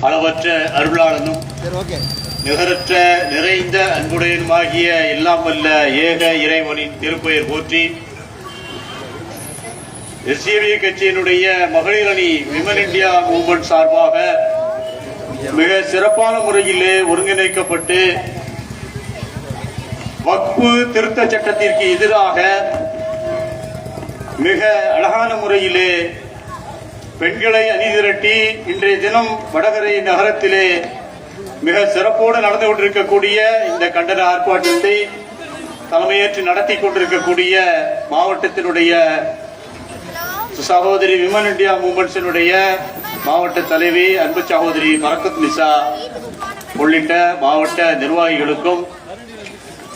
அளவற்ற அருளாளனும் நிகரற்ற நிறைந்த அன்புடையனுமாகிய எல்லாம் வல்ல ஏக இறைவனின் திருப்பெயர் போற்றி எஸ்சிபி கட்சியினுடைய மகளிர் அணி விமன் இந்தியா மூவ்மெண்ட் சார்பாக மிக சிறப்பான முறையிலே ஒருங்கிணைக்கப்பட்டு வக்பு திருத்த சட்டத்திற்கு எதிராக மிக அழகான முறையிலே பெண்களை அணிதிரட்டி இன்றைய தினம் வடகரை நகரத்திலே மிக சிறப்போடு நடந்து கொண்டிருக்கக்கூடிய இந்த கண்டன ஆர்ப்பாட்டத்தை தலைமையேற்று நடத்தி கொண்டிருக்கக்கூடிய மாவட்டத்தினுடைய சகோதரி விமன் இந்தியா மூமெண்ட்ஸினுடைய மாவட்ட தலைவி அன்பு சகோதரி பரக்கத் நிசா உள்ளிட்ட மாவட்ட நிர்வாகிகளுக்கும்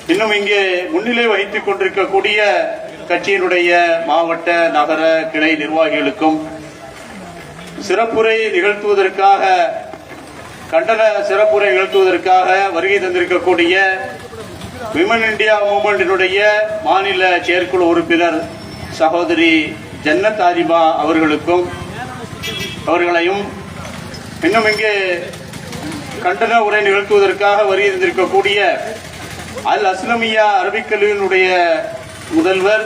இன்னும் இங்கே முன்னிலை வகித்துக் கொண்டிருக்கக்கூடிய கட்சியினுடைய மாவட்ட நகர கிளை நிர்வாகிகளுக்கும் சிறப்புரை நிகழ்த்துவதற்காக கண்டன சிறப்புரை நிகழ்த்துவதற்காக வருகை தந்திருக்கக்கூடிய விமன் இந்தியா மூமெண்டினுடைய மாநில செயற்குழு உறுப்பினர் சகோதரி ஜன்னத் ஆரிமா அவர்களுக்கும் அவர்களையும் இன்னும் இங்கே கண்டன உரை நிகழ்த்துவதற்காக வருகை தந்திருக்கக்கூடிய அல் அஸ்லமியா அரபிக்கல்வியினுடைய முதல்வர்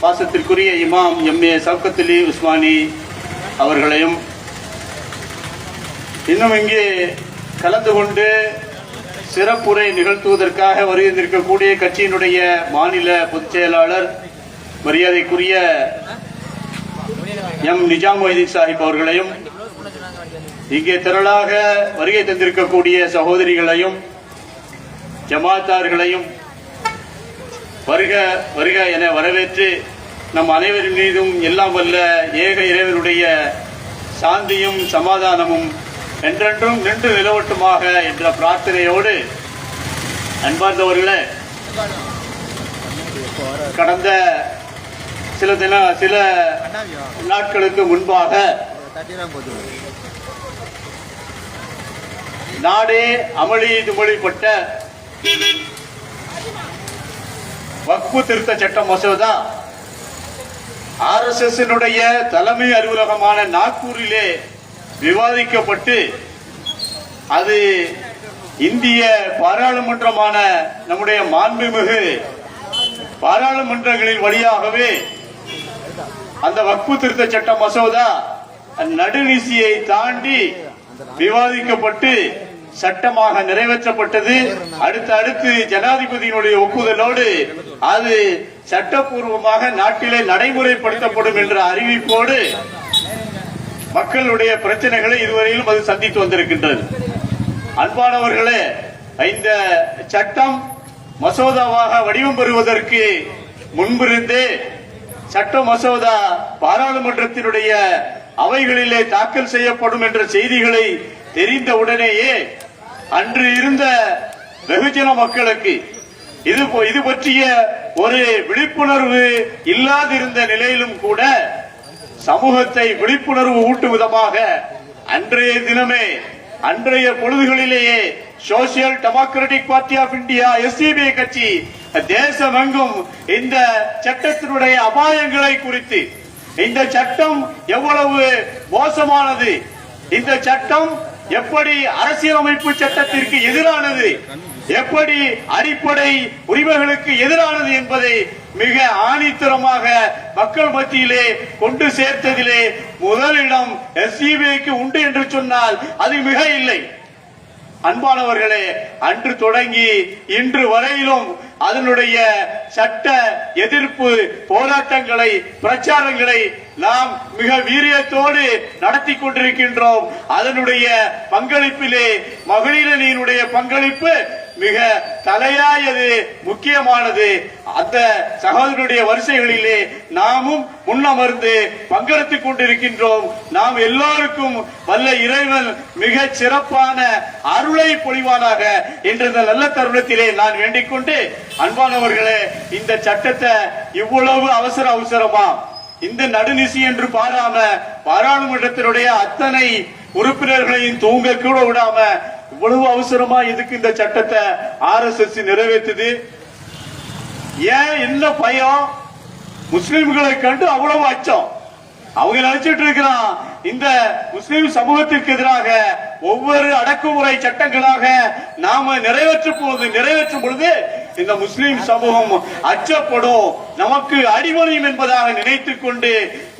பாசத்திற்குரிய இமாம் எம் ஏ சவுக்கத்திலி உஸ்மானி அவர்களையும் இன்னும் இங்கே கலந்து கொண்டு சிறப்புரை நிகழ்த்துவதற்காக வருகின்றிருக்கக்கூடிய கட்சியினுடைய மாநில பொதுச் செயலாளர் மரியாதைக்குரிய எம். நிஜாம் மொய்தீன் சாஹிப் அவர்களையும் இங்கே திரளாக வருகை தந்திருக்கக்கூடிய சகோதரிகளையும் ஜமாத்தார்களையும் வருக வருக என வரவேற்று நம் அனைவரின் மீதும் எல்லாம் வல்ல ஏக இறைவனுடைய சாந்தியும் சமாதானமும் என்றென்றும் நின்று நிலவட்டுமாக என்ற பிரார்த்தனையோடு அன்பார்ந்தவர்களே கடந்த சில தின சில நாட்களுக்கு முன்பாக நாடே அமளி துமளிப்பட்ட வக்பு திருத்த சட்ட மசோதா ஆர்எஸ்எஸ் தலைமை அலுவலகமான நாக்பூரிலே விவாதிக்கப்பட்டு அது இந்திய பாராளுமன்றமான நம்முடைய மாண்புமிகு பாராளுமன்றங்களின் வழியாகவே அந்த வக்பு திருத்த சட்ட மசோதா நடுநிசியை தாண்டி விவாதிக்கப்பட்டு சட்டமாக நிறைவேற்றப்பட்டது. அடுத்து அடுத்து ஜனாதிபதியினுடைய ஒப்புதலோடு அது சட்டப்பூர்வமாக நாட்டிலே நடைமுறைப்படுத்தப்படும் என்ற அறிவிப்போடு மக்களுடைய பிரச்சனைகளை இதுவரையிலும் அது சந்தித்து வந்திருக்கின்றது. அன்பானவர்களே இந்த சட்டம் மசோதாவாக வடிவம் பெறுவதற்கு முன்பிருந்தே சட்ட மசோதா பாராளுமன்றத்தினுடைய அவைகளிலே தாக்கல் செய்யப்படும் என்ற செய்திகளை தெரிந்த உடனேயே அன்று இருந்த வெகுஜன மக்களுக்கு இது போ- இது பற்றிய ஒரு விழிப்புணர்வு இல்லாதிருந்த நிலையிலும் கூட சமூகத்தை விழிப்புணர்வு ஊட்டும் விதமாக அன்றைய தினமே அன்றைய பொழுதுகளிலேயே social democratic party of India SDP கட்சி தேசமெங்கும் இந்த சட்டத்தினுடைய அபாயங்களை குறித்து இந்த சட்டம் எவ்வளவு மோசமானது இந்த சட்டம் எப்படி அரசியலமைப்பு சட்டத்திற்கு எதிரானது? எப்படி அடிப்படை உரிமைகளுக்கு எதிரானது என்பதை மிக ஆணித்தரமாக மக்கள் மத்தியிலே கொண்டு சேர்த்ததிலே முதலிடம் எஸ்சிபிஐக்கு உண்டு என்று சொன்னால் அது மிக இல்லை. அன்பானவர்களே அன்று தொடங்கி இன்று வரையிலும் அதனுடைய சட்ட எதிர்ப்பு போராட்டங்களை பிரச்சாரங்களை நாம் மிக வீரியத்தோடு நடத்தி கொண்டிருக்கின்றோம். அதனுடைய பங்களிப்பிலே மகளிரணியினுடைய பங்களிப்பு மிக தலையாயது முக்கியமானது. அந்த சகோதரனுடைய வரிசைகளிலே நாமும் முன்னமர்ந்து பங்கெடுத்துக் கொண்டிருக்கின்றோம். நாம் எல்லாருக்கும் வல்ல இறைவன் மிக சிறப்பான அருளை பொழிவானாக என்ற இந்த நல்ல தருணத்திலே நான் வேண்டிக் கொண்டு அன்பானவர்களே இந்த சட்டத்தை இவ்வளவு அவசர அவசரமா இந்த நடுநிசி என்று பாராம பாராளுமன்றத்தினுடைய அத்தனை உறுப்பினர்களையும் தூங்க கூட விடாம இவ்வளவு அவசரமா எதுக்கு இந்த சட்டத்தை ஆர் எஸ் எஸ் நிறைவேற்றுது? ஏன் என்ன பயம்? முஸ்லிம்களை கண்டு அவ்வளவு அச்சம். அவங்க நினைச்சிட்டு இருக்கிறான் இந்த முஸ்லிம் சமூகத்திற்கு எதிராக ஒவ்வொரு அடக்குமுறை சட்டங்களாக நாம நிறைவேற்றும் போது நிறைவேற்றும் பொழுது இந்த முஸ்லிம் சமூகம் அச்சப்படும். நமக்கு அடிமணியும் என்பதாக நினைத்துக் கொண்டு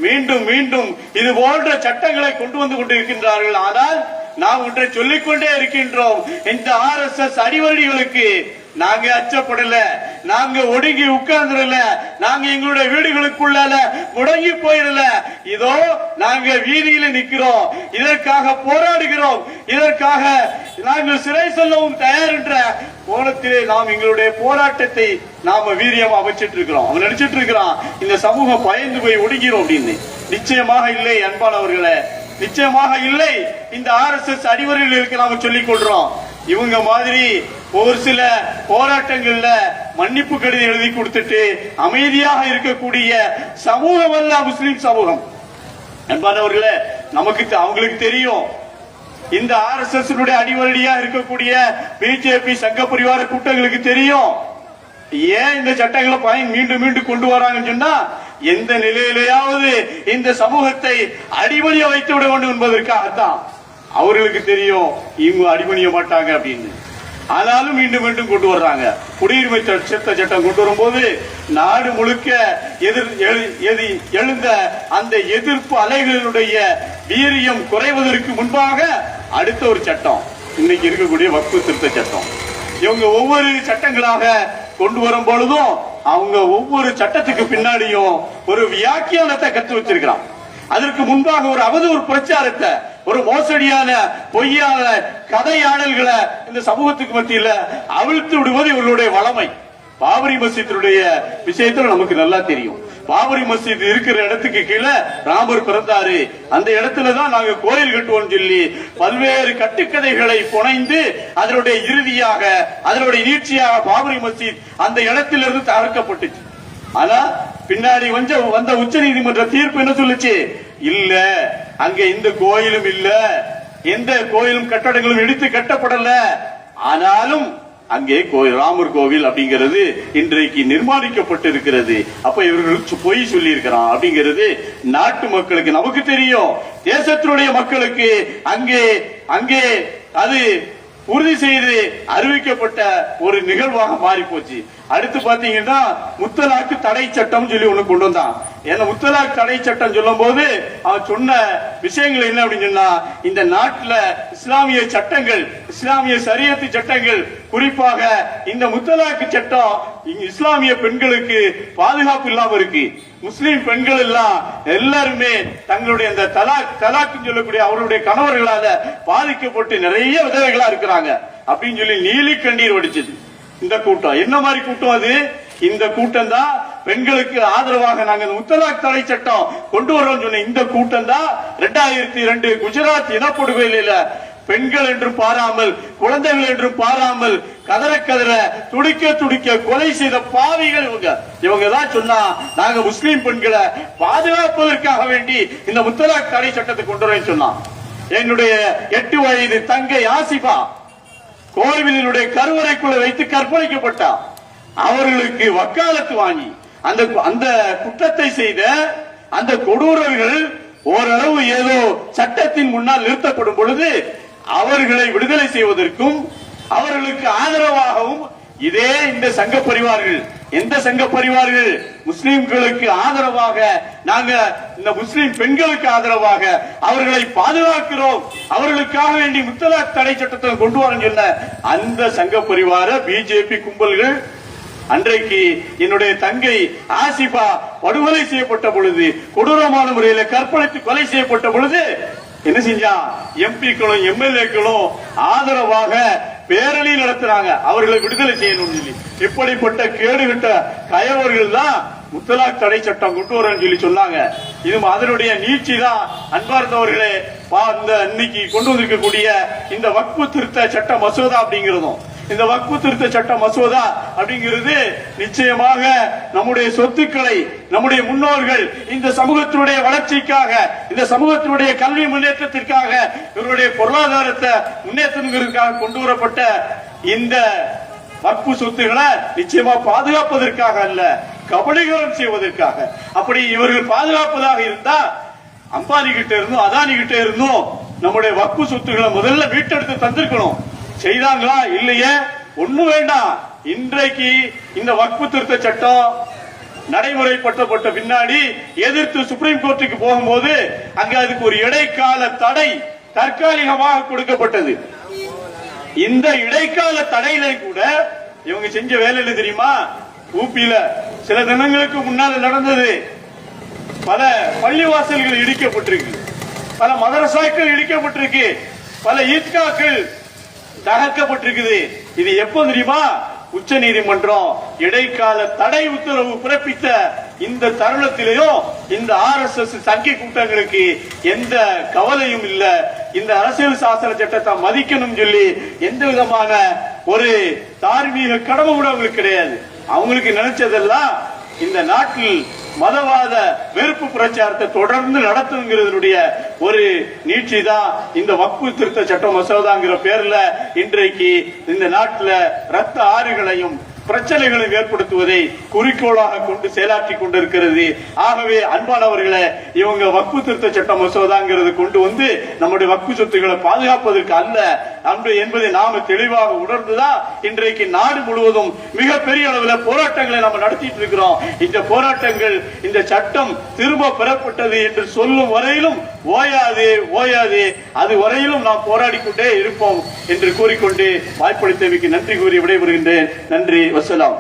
மீண்டும் மீண்டும் இது போன்ற சட்டங்களை கொண்டு வந்து கொண்டிருக்கின்றார்கள். ஆனால் நாம் ஒன்றை சொல்லிக்கொண்டே இருக்கின்றோம். இந்த ஆர் எஸ் எஸ் அடிவருடிகளுக்கு நாங்க அச்சப்படல. நாங்க ஒடுங்கி உட்கார்ந்துடல. நாங்க எங்களுடைய வீடுகளுக்குள்ளால முடங்கி போயிடல. இதோ நாங்க வீதியில நிக்கிறோம். இதற்காக போராடுகிறோம். இதற்காக நாங்கள் சிறை செல்லவும் தயார் என்ற கோலத்திலே நாம் எங்களுடைய போராட்டத்தை நாம வீரியம் அமைச்சிட்டு இருக்கிறோம் அவன் நினைச்சிட்டு இருக்கிறான் இந்த சமூகம் பயந்து போய் ஒடுங்கிறோம் அப்படின்னு. நிச்சயமாக இல்லை அன்பானவர்களை. நிச்சயமாக இல்லை. இந்த ஆர் எஸ் எஸ் அடிவர்களுக்கு நாம சொல்லிக் கொள்றோம். இவங்க மாதிரி ஒரு சில போராட்டங்கள்ல மன்னிப்பு கடிதம் எழுதி கொடுத்துட்டு அமைதியாக இருக்கக்கூடிய சமூகம் அல்ல முஸ்லிம் சமூகம். அன்பானவர்களே நமக்கு தெ- அவங்களுக்கு தெரியும். இந்த ஆர் எஸ் எஸ் அடிவரடியா இருக்கக்கூடிய பிஜேபி சங்க பரிவார கூட்டங்களுக்கு தெரியும். ஏன் இந்த சட்டங்களை பயன் மீண்டும் மீண்டும் கொண்டு வராங்கன்னு சொன்னா எந்த நிலையிலேயாவது இந்த சமூகத்தை அடிமணிய வைத்து விட வேண்டும் என்பதற்காகத்தான் அவர்களுக்கு தெரியும் இவங்க அடிமணிய மாட்டாங்க அப்படின்னு. ஆனாலும் மீண்டும் மீண்டும் கொண்டு வர்றாங்க. குடியுரிமை சட்ட- சட்டம் கொண்டு வரும்போது நாடு முழுக்க எதிர் எழு- எதி- எழுந்த அந்த எதிர்ப்பு அலைகளினுடைய வீரியம் குறைவதற்கு முன்பாக அடுத்த ஒரு சட்டம். இன்னைக்கு இருக்கக்கூடிய வக்கு திருத்த சட்டம். இவங்க ஒவ்வொரு சட்டங்களாக கொண்டு வரும் பொழுதும் அவங்க ஒவ்வொரு சட்டத்துக்கு பின்னாடியும் ஒரு வியாக்கியானத்தை கத்து வச்சிருக்கிறான். அதற்கு முன்பாக ஒரு அவதூறு பிரச்சாரத்தை ஒரு மோசடியான பொய்யான கதையாடல்களை இந்த சமூகத்துக்கு மத்தியில அவிழ்த்து விடுவது இவர்களுடைய வளமை. பாபரி மசீத்தினுடைய விஷயத்துல நமக்கு நல்லா தெரியும். பாபரி மசீத் இருக்கிற இடத்துக்கு கீழே ராமர் பிறந்தாரு. அந்த இடத்துல தான் நாங்க கோயில் கட்டுவோம் சொல்லி பல்வேறு கட்டுக்கதைகளை புனைந்து அதனுடைய இறுதியாக அதனுடைய நீட்சியாக பாபரி மசீத் அந்த இடத்திலிருந்து தகர்க்கப்பட்டுச்சு. ஆனா பின்னாடி கொஞ்சம் வந்த உச்ச நீதிமன்ற தீர்ப்பு என்ன சொல்லுச்சு? இல்ல அங்க இந்த கோயிலும் இல்ல. எந்த கோயிலும் கட்டடங்களும் இடித்து கட்டப்படல. ஆனாலும் அங்கே ராமர் கோவில் அப்படிங்கிறது இன்றைக்கு நிர்மாணிக்கப்பட்டிருக்கிறது. அப்ப இவர்கள் பொய் சொல்லி இருக்கிறான் அப்படிங்கிறது நாட்டு மக்களுக்கு நமக்கு தெரியும். தேசத்தினுடைய மக்களுக்கு அங்கே அங்கே அது உறுதி செய்து அறிவிக்கப்பட்ட ஒரு நிகழ்வாக மாறி போச்சு அடுத்து பாத்தீங்கன்னா முத்தலாக்கு தடை சட்டம் சொல்லி ஒண்ணு கொண்டு வந்தான். ஏன்னா முத்தலாக் தடை சட்டம் சொல்லும் போது அவன் சொன்ன விஷயங்கள் என்ன அப்படின்னு சொன்னா இந்த நாட்டுல இஸ்லாமிய சட்டங்கள் இஸ்லாமிய சரியத்து சட்டங்கள் குறிப்பாக இந்த முத்தலாக்கு சட்டம் இஸ்லாமிய பெண்களுக்கு பாதுகாப்பு இல்லாம இருக்கு. முஸ்லீம் பெண்கள் எல்லாம் எல்லாருமே தங்களுடைய அந்த தலாக் தலாக் சொல்லக்கூடிய அவருடைய கணவர்களால பாதிக்கப்பட்டு நிறைய விதவைகளா இருக்கிறாங்க. அப்படின்னு சொல்லி நீலி கண்ணீர் வடிச்சது. இந்த கூட்டம். என்ன மாதிரி கூட்டம் அது? இந்த கூட்டம் தான் பெண்களுக்கு ஆதரவாக நாங்கள் இந்த முத்தலாக் தடை சட்டம் கொண்டு வரோம் சொன்ன இந்த கூட்டம் தான் ரெண்டாயிரத்தி ரெண்டு குஜராத் இனப்படுகையில பெண்கள் என்றும் பாராமல் குழந்தைகள் என்றும் பாராமல் கதற கதற துடிக்க துடிக்க கொலை செய்த பாவிகள் இவங்க. இவங்க தான் சொன்னா நாங்க முஸ்லீம் பெண்களை பாதுகாப்பதற்காக வேண்டி இந்த முத்தலாக் தடை சட்டத்தை கொண்டு வரேன்னு சொன்னான். என்னுடைய எட்டு வயது தங்கை ஆசிபா கோவிலினுடைய கருவறைக்குள்ள வைத்து கற்பழிக்கப்பட்டார் அவர்களுக்கு வக்காலத்து வாங்கி அந்த அந்த குற்றத்தை செய்த அந்த கொடூரர்கள் ஓரளவு ஏதோ சட்டத்தின் முன்னால் நிறுத்தப்படும் பொழுது அவர்களை விடுதலை செய்வதற்கும் அவர்களுக்கு ஆதரவாகவும் இதே இந்த சங்க பரிவார்கள் எந்த சங்க பரிவார்கள் முஸ்லிம்களுக்கு ஆதரவாக நாங்க இந்த முஸ்லிம் பெண்களுக்கு ஆதரவாக அவர்களை பாதுகாக்கிறோம் அவர்களுக்காக வேண்டி முத்தலாக் தடை சட்டத்தை கொண்டு வரேன்னு சொன்ன அந்த சங்க பரிவார பிஜேபி கும்பல்கள் அன்றைக்கு என்னுடைய தங்கை ஆசிபா படுகொலை செய்யப்பட்ட பொழுது கொடூரமான முறையில் கற்பழித்து கொலை செய்யப்பட்ட பொழுது என்ன செஞ்சா எம்பிக்களும் எம்எல்ஏக்களும் ஆதரவாக பேரணி நடத்துறாங்க. அவர்களை விடுதலை செய்யணும் சொல்லி. இப்படிப்பட்ட கேடுகிட்ட கயவர்கள் தான் முத்தலாக் தடை சட்டம் கொண்டு வரேன்னு சொல்லி சொன்னாங்க. இது அதனுடைய நீட்சி தான் அன்பார்ந்தவர்களே இந்த இன்னைக்கு கொண்டு வந்திருக்கக்கூடிய இந்த வக்பு திருத்த சட்ட மசோதா அப்படிங்கிறதும். இந்த வக்பு திருத்த சட்ட மசோதா அப்படிங்கிறது நிச்சயமாக நம்முடைய சொத்துக்களை நம்முடைய முன்னோர்கள் இந்த சமூகத்தினுடைய வளர்ச்சிக்காக இந்த சமூகத்தினுடைய கல்வி முன்னேற்றத்திற்காக இவருடைய பொருளாதாரத்தை முன்னேற்றத்திற்காக கொண்டு வரப்பட்ட இந்த வக்பு சொத்துக்களை நிச்சயமா பாதுகாப்பதற்காக அல்ல கபலீகரம் செய்வதற்காக. அப்படி இவர்கள் பாதுகாப்பதாக இருந்தா அம்பானி கிட்ட இருந்தும் அதானி கிட்ட இருந்தும் நம்முடைய வக்பு சொத்துக்களை முதல்ல மீட்டெடுத்து தந்திருக்கணும். செய்தாங்களா இல்லையே. ஒண்ணும் வேண்டாம் இன்றைக்கு இந்த வக்பு திருத்த சட்டம் நடைமுறைப்படுத்தப்பட்ட பின்னாடி எதிர்த்து சுப்ரீம் கோர்ட்டுக்கு போகும்போது அங்க அதுக்கு ஒரு இடைக்கால தடை தற்காலிகமாக கொடுக்கப்பட்டது. இந்த இடைக்கால தடையில கூட இவங்க செஞ்ச வேலை தெரியுமா? ஊப்பியில சில தினங்களுக்கு முன்னால நடந்தது. பல பள்ளிவாசல்கள் இடிக்கப்பட்டிருக்கு. பல மதரசாக்கள் இடிக்கப்பட்டிருக்கு. பல ஈத்காக்கள் தகர்க்கப்பட்டிருக்குது. இது எப்போ தெரியுமா? உச்ச நீதிமன்றம் இடைக்கால தடை உத்தரவு பிறப்பித்த இந்த தருணத்திலேயும் இந்த ஆர் எஸ் எஸ் சங்கி கூட்டங்களுக்கு எந்த கவலையும் இல்ல. இந்த அரசியல் சாசன சட்டத்தை மதிக்கணும் சொல்லி எந்த விதமான ஒரு தார்மீக கடமை கூட அவங்களுக்கு கிடையாது. அவங்களுக்கு நினைச்சதெல்லாம் இந்த நாட்டில் மதவாத வெறுப்பு பிரச்சாரத்தை தொடர்ந்து நடத்துங்கிறதுடைய ஒரு நீட்சி தான் இந்த வக்பு திருத்த சட்ட மசோதாங்கிற பேர்ல இன்றைக்கு இந்த நாட்டில் ரத்த ஆறுகளையும் பிரச்சனைகளையும் ஏற்படுத்துவதை குறிக்கோளாக கொண்டு செயலாற்றி கொண்டிருக்கிறது. ஆகவே அன்பானவர்களை இவங்க வக்பு திருத்த சட்ட மசோதாங்கிறது கொண்டு வந்து நம்முடைய வக்பு சொத்துக்களை பாதுகாப்பதற்கு அல்ல அன்று என்பதை நாம தெளிவாக உணர்ந்துதான் இன்றைக்கு நாடு முழுவதும் மிகப்பெரிய அளவில் போராட்டங்களை நம்ம நடத்திட்டு இருக்கிறோம். இந்த போராட்டங்கள் இந்த சட்டம் திரும்ப பெறப்பட்டது என்று சொல்லும் வரையிலும் ஓயாது ஓயாது. அது வரையிலும் நாம் போராடி கொண்டே இருப்போம் என்று கூறிக்கொண்டு வாய்ப்பளித்தமைக்கு நன்றி கூறி விடைபெறுகின்றேன். நன்றி வசலாம்.